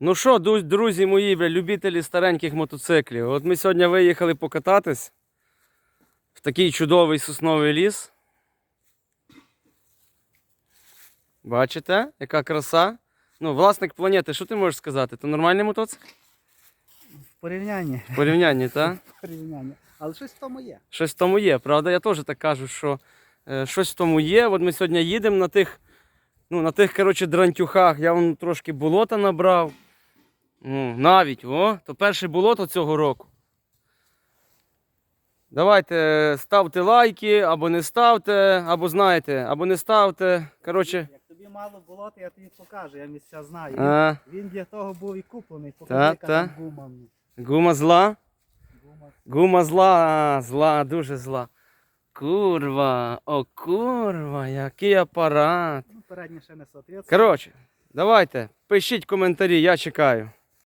Ну що, друзі мої, бля, любителі стареньких мотоциклів. От ми сьогодні виїхали покататись в такий чудовий сосновий ліс. Бачите, яка краса? Ну, власник планети, що ти можеш сказати? То нормальний мотоцикл? В порівнянні. В порівнянні, так? В порівнянні. Але щось в тому є. Щось в тому є, правда? Я теж так кажу, що е, щось в тому є. От ми сьогодні їдемо на тих, ну, на тих, коротше, дрантюхах. Я вон трошки болота набрав. Ну, навіть, о, то перше болото цього року. Давайте е, ставте лайки, або не ставте, або знаєте, або не ставте. Коротше, Як тобі мало болота, я тобі покажу, я місця знаю. а, Він для того був і куплений. Та, Покажи, яка та. гума. гума зла. Гума. Гума зла, зла, дуже зла. Курва, о курва, який апарат. Ну, передня ще не соответствує. Коротше, давайте, пишіть коментарі, я чекаю.